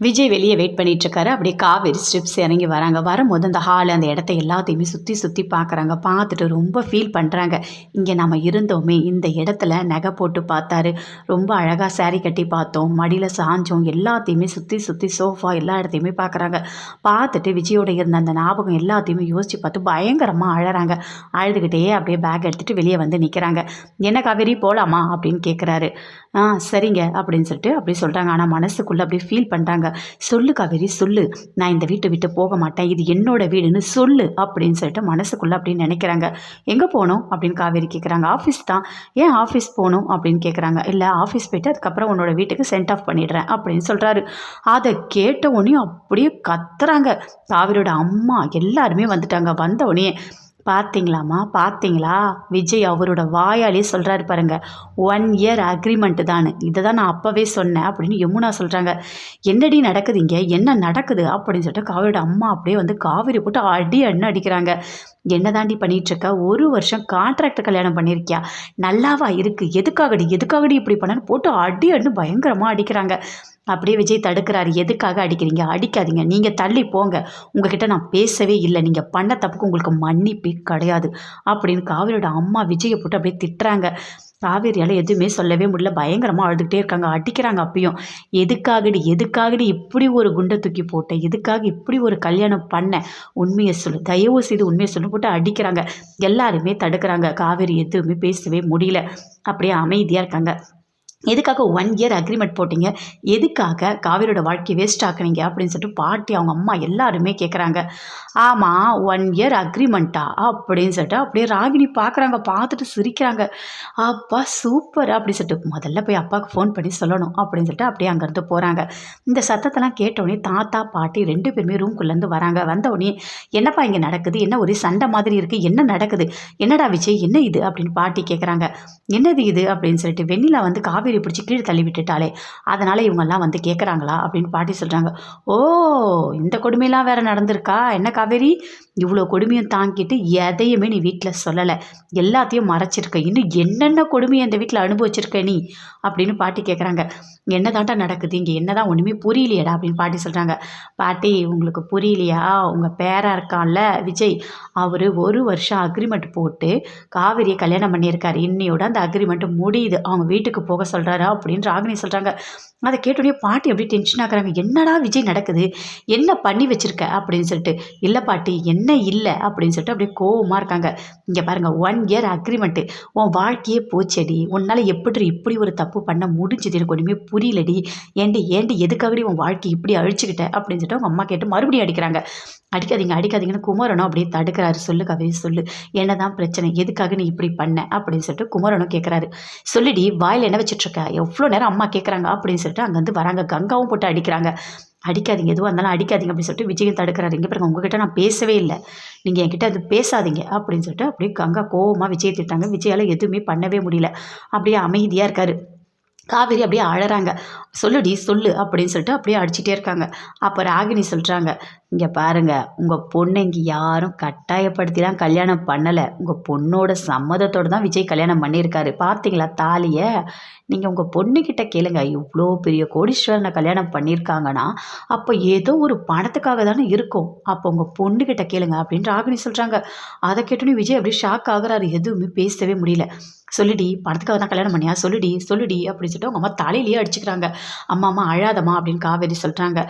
விஜய் வெளியே வெயிட் பண்ணிட்டுருக்காரு. அப்படியே காவேரி ஸ்டெப்ஸ் இறங்கி வராங்க. வரும்போது அந்த ஹால் அந்த இடத்த எல்லாத்தையுமே சுற்றி சுற்றி பார்க்குறாங்க. பார்த்துட்டு ரொம்ப ஃபீல் பண்ணுறாங்க இங்கே நம்ம இருந்தோமே. இந்த இடத்துல நகை போட்டு பார்த்தாரு. ரொம்ப அழகாக சாரி கட்டி பார்த்தோம். மடியில் சாஞ்சோம். எல்லாத்தையுமே சுற்றி சுற்றி சோஃபா எல்லா இடத்தையுமே பார்க்குறாங்க. பார்த்துட்டு விஜயோட இருந்த அந்த ஞாபகம் எல்லாத்தையுமே யோசித்து பார்த்து பயங்கரமாக அழகிறாங்க அழுதுகிட்டே அப்படியே பேக் எடுத்துகிட்டு வெளியே வந்து நிற்கிறாங்க என்ன காவேரி போகலாமா அப்படின்னு கேட்குறாரு ஆ சரிங்க அப்படின்னு சொல்லிட்டு அப்படி சொல்கிறாங்க ஆனால் மனசுக்குள்ளே அப்படியே ஃபீல் பண்ணுறாங்க சொல்லு காவேரி சொல்லு. நான் இந்த வீட்டை விட்டு போக மாட்டேன். இது என்னோட வீடுன்னு சொல்லு அப்படின்னு சொல்லிட்டு மனசுக்குள்ளே அப்படின்னு நினைக்கிறாங்க. எங்கே போகணும்? அப்படின்னு காவேரி கேட்குறாங்க ஆஃபீஸ் தான். ஏன் ஆஃபீஸ் போகணும்? அப்படின்னு கேட்குறாங்க இல்லை ஆஃபீஸ் போயிட்டு அதுக்கப்புறம் உன்னோட வீட்டுக்கு சென்ட் ஆஃப் பண்ணிடுறேன் அப்படின்னு சொல்கிறாரு அதை கேட்ட உடனே அப்படியே கத்துறாங்க. காவேரியோட அம்மா எல்லாருமே வந்துட்டாங்க. வந்த உடனே பார்த்தீங்களாம்மா? பார்த்தீங்களா? விஜய் அவரோட வாயாலே சொல்கிறாரு பாருங்க. ஒன் இயர் அக்ரிமெண்ட் தான் இதை தான் நான் அப்போவே சொன்னேன் அப்படின்னு யமுனா சொல்கிறாங்க என்னடி நடக்குது இங்கே? என்ன நடக்குது? அப்படின்னு சொல்லிட்டு காவிரியோட அம்மா அப்படியே வந்து காவிரி போட்டு அடி அண்ணு அடிக்கிறாங்க. என்ன தாண்டி பண்ணிகிட்ருக்க ஒரு வருஷம் கான்ட்ராக்டர் கல்யாணம் பண்ணியிருக்கியா நல்லாவா இருக்குது எதுக்காகடி? எதுக்காகடி இப்படி பண்ணான்னு போட்டு அடி அண்ணு பயங்கரமாக அடிக்கிறாங்க. அப்படியே விஜய் தடுக்கிறாரு. எதுக்காக அடிக்கிறீங்க? அடிக்காதீங்க. நீங்கள் தள்ளி போங்க. உங்ககிட்ட நான் பேசவே இல்லை. நீங்கள் பண்ண தப்புக்கு உங்களுக்கு மன்னிப்பே கிடையாது. அப்படின்னு காவிரியோட அம்மா விஜயை போட்டு அப்படியே திட்டுறாங்க. காவேரியால் எதுவுமே சொல்லவே முடியல. பயங்கரமாக அழுதுகிட்டே இருக்காங்க. அடிக்கிறாங்க அப்பயும். எதுக்காகடி? எதுக்காகடி இப்படி ஒரு குண்டை தூக்கி போட்டேன் எதுக்காக இப்படி ஒரு கல்யாணம் பண்ண? உண்மையை சொல்லு. தயவு செய்து உண்மையை சொல்லு போட்டு அடிக்கிறாங்க. எல்லாருமே தடுக்கிறாங்க. காவேரி எதுவுமே பேசவே முடியல. அப்படியே அமைதியாக இருக்காங்க. எதுக்காக ஒன் இயர் அக்ரிமெண்ட் போட்டீங்க? எதுக்காக காவிரியோட வாழ்க்கையை வேஸ்ட் ஆக்குனீங்க? அப்படின்னு சொல்லிட்டு பாட்டி அவங்க அம்மா எல்லாருமே கேட்குறாங்க ஆமாம் ஒன் இயர் அக்ரிமெண்ட்டா அப்படின்னு சொல்லிட்டு அப்படியே ராகினி பார்க்குறாங்க பார்த்துட்டு சிரிக்கிறாங்க. அப்பா சூப்பர் அப்படின்னு சொல்லிட்டு முதல்ல போய் அப்பாவுக்கு ஃபோன் பண்ணி சொல்லணும் அப்படின்னு சொல்லிட்டு அப்படியே அங்கேருந்து போகிறாங்க இந்த சத்தத்தெல்லாம் கேட்டோடனே தாத்தா பாட்டி ரெண்டு பேருமே ரூம்குள்ளேருந்து வராங்க. வந்தவுடனே என்னப்பா இங்கே நடக்குது? என்ன ஒரே சண்டை மாதிரி இருக்குது என்ன நடக்குது? என்னடா விஜய்? என்ன இது? அப்படின்னு பாட்டி கேட்குறாங்க என்னது இது? அப்படின்னு சொல்லிட்டு வெண்ணிலா வந்து காவிரி பிடிச்சி கீழே தள்ளி விட்டுட்டாலே அதனால் இவங்கெல்லாம் வந்து கேட்குறாங்களா அப்படின்னு பாட்டி சொல்கிறாங்க ஓ இந்த கொடுமையெல்லாம் வேற நடந்திருக்கா? என்ன காவேரி? இவ்வளோ கொடுமையும் தாங்கிட்டு எதையுமே நீ வீட்டில் சொல்லலை. எல்லாத்தையும் மறைச்சிருக்க. இன்னும் என்னென்ன கொடுமையை இந்த வீட்டில் அனுபவிச்சிருக்க நீ? அப்படின்னு பாட்டி கேட்குறாங்க என்ன தாண்டா நடக்குது? இங்கே என்ன தான் ஒன்றுமே புரியலையடா அப்படின்னு பாட்டி சொல்கிறாங்க பாட்டி உங்களுக்கு புரியலையா? உங்கள் பேராக இருக்கான்ல விஜய். அவர் ஒரு வருஷம் அக்ரிமெண்ட் போட்டு காவிரியை கல்யாணம் பண்ணியிருக்காரு. இன்னையோட அந்த அக்ரிமெண்ட் முடியுது. அவங்க வீட்டுக்கு போக சொல்கிறாரா அப்படின்னு ராகினி சொல்கிறாங்க அதை கேட்டோடனே பாட்டி அப்படியே டென்ஷன் ஆகுறாங்க. என்னடா விஜய் நடக்குது? என்ன பண்ணி வச்சிருக்க? அப்படின்னு சொல்லிட்டு இல்லை பாட்டி என்ன இல்லை? அப்படின்னு சொல்லிட்டு அப்படியே கோவமாக இருக்காங்க. இங்கே பாருங்கள் ஒன் இயர் அக்ரிமெண்ட்டு உன் வாழ்க்கையே போச்சடி. உன்னால் எப்படி இப்படி ஒரு தப்பு பண்ண முடிஞ்சது? எனக்கு ஒன்றுமே புரியலடி. ஏண்டி ஏண்டி எதுக்காகடி உன் வாழ்க்கை இப்படி அழிச்சுக்கிட்ட? அப்படின்னு சொல்லிட்டு அவங்க அம்மா கேட்டு மறுபடியும் அடிக்கிறாங்க. அடிக்காதீங்க அடிக்காதீங்கன்னு குமரனும் அப்படியே தடுக்கிறாரு. சொல்லு கவி சொல்லு. என்னதான் பிரச்சனை? எதுக்காக நீ இப்படி பண்ண? அப்படின்னு சொல்லிட்டு குமரனும் கேட்குறாரு சொல்லிடி வாயில் என்ன வச்சிட்ருக்க எவ்வளோ நேரம் அம்மா கேட்குறாங்க அப்படின்னு சொல்லிட்டு அங்கேருந்து வராங்க. கங்காவும் போட்டு அடிக்கிறாங்க. அடிக்காதீங்க எதுவும் இருந்தாலும் அடிக்காதீங்க அப்படின்னு சொல்லிட்டு விஜயம் தடுக்கிறாரு. இங்கே பாருங்க உங்ககிட்ட நான் பேசவே இல்லை. நீங்கள் என்கிட்ட அது பேசாதீங்க அப்படின்னு சொல்லிட்டு அப்படியே கங்கா கோவமாக விஜய் திட்டாங்க விஜயால் எதுவுமே பண்ணவே முடியல. அப்படியே அமைதியாக இருக்காரு. காவேரி அப்படியே அழறாங்க. சொல்லுடி சொல்லு அப்படின்னு சொல்லிட்டு அப்படியே அடிச்சிட்டே இருக்காங்க. அப்போ ராகினி சொல்கிறாங்க இங்கே பாருங்க உங்கள் பொண்ணை இங்கே யாரும் கட்டாயப்படுத்திலாம் கல்யாணம் பண்ணலை. உங்கள் பொண்ணோட சம்மதத்தோடு தான் விஜய் கல்யாணம் பண்ணியிருக்காரு. பார்த்தீங்களா தாலியை? நீங்கள் உங்கள் பொண்ணுக்கிட்ட கேளுங்க. இவ்வளோ பெரிய கோடீஸ்வரனை கல்யாணம் பண்ணியிருக்காங்கன்னா அப்போ ஏதோ ஒரு பணத்துக்காக தானே இருக்கும். அப்போ உங்கள் பொண்ணுக்கிட்ட கேளுங்க அப்படின்னு ராகினி சொல்கிறாங்க அதை கேட்டோன்னே விஜய் அப்படியே ஷாக் ஆகுறாரு. எதுவுமே பேசவே முடியல. சொல்லுடி பணத்துக்காக தான் கல்யாணம் பண்ணியா? சொல்லுடி சொல்லுடி அப்படின்னு சொல்லிட்டு அவங்க அம்மா தலையிலேயே அடிச்சுக்கிறாங்க. அம்மா அம்மா அழாதம்மா அப்படின்னு காவேரி சொல்கிறாங்க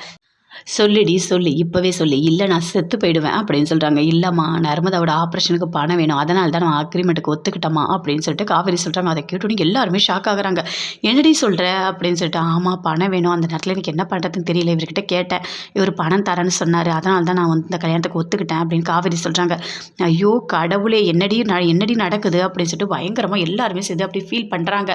சொல்லுடி சொல்லு. இப்போவே சொல்லி. இல்லை நான் செத்து போயிடுவேன் அப்படின்னு சொல்கிறாங்க இல்லைம்மா நர்மதாவோட ஆப்ரேஷனுக்கு பணம் வேணும். அதனால தான் நான் அக்ரிமெண்ட்டுக்கு ஒத்துக்கிட்டோமா அப்படின்னு சொல்லிட்டு காவேரி சொல்கிறாங்க அதை கேட்டோன்னே எல்லாருமே ஷாக் ஆகுறாங்க. என்னடி சொல்கிற அப்படின்னு சொல்லிட்டு ஆமாம் பணம் வேணும். அந்த நேரத்தில் எனக்கு என்ன பண்ணுறதுன்னு தெரியல. இவர்கிட்ட கேட்டேன். இவர் பணம் தரேன்னு சொன்னார். அதனால தான் நான் வந்து இந்த கல்யாணத்துக்கு ஒத்துக்கிட்டேன் அப்படின்னு காவேரி சொல்கிறாங்க ஐயோ கடவுளே என்னடி ந என்னடி நடக்குது அப்படின்னு சொல்லிட்டு பயங்கரமாக எல்லாருமே சேர்ந்து அப்படி ஃபீல் பண்ணுறாங்க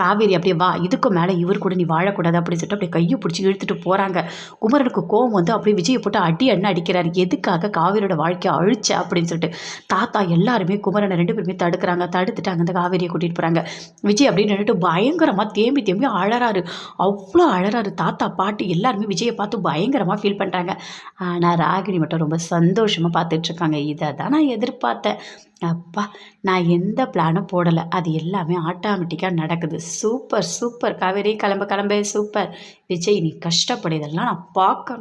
காவேரி அப்படியே வா இதுக்கு மேலே இவர் கூட நீ வாழக்கூடாது அப்படின்னு சொல்லிட்டு அப்படியே கையை பிடிச்சி இழுத்துட்டு போகிறாங்க குமரனுக்கு கோவம் வந்து அப்படியே விஜயை போட்டு அடி அண்ணன் அடிக்கிறாரு. எதுக்காக காவேரியோட வாழ்க்கையை அழிச்ச அப்படின்னு சொல்லிட்டு தாத்தா எல்லாருமே குமரனை ரெண்டு பேருமே தடுக்கிறாங்க. தடுத்துட்டு அந்த காவேரியை கூட்டிகிட்டு போகிறாங்க விஜய் அப்படின்னு நின்றுட்டு பயங்கரமாக தேம்பி தேம்பி அழறாரு. அவ்வளோ அழறாரு தாத்தா பாட்டி எல்லாருமே விஜயை பார்த்து பயங்கரமாக ஃபீல் பண்ணுறாங்க ஆனால் ராகினி மட்டும் ரொம்ப சந்தோஷமாக பார்த்துட்ருக்காங்க இதை தான் நான் எதிர்பார்த்தேன். அப்பா நான் எந்த பிளானும் போடலை. அது எல்லாமே ஆட்டோமேட்டிக்காக நடக்குது. சூப்பர் சூப்பர் காவேரி கிளம்பு கிளம்பு. சூப்பர் விஜய் நீ கஷ்டப்படு. இதெல்லாம் நான் பார்க்கணும்.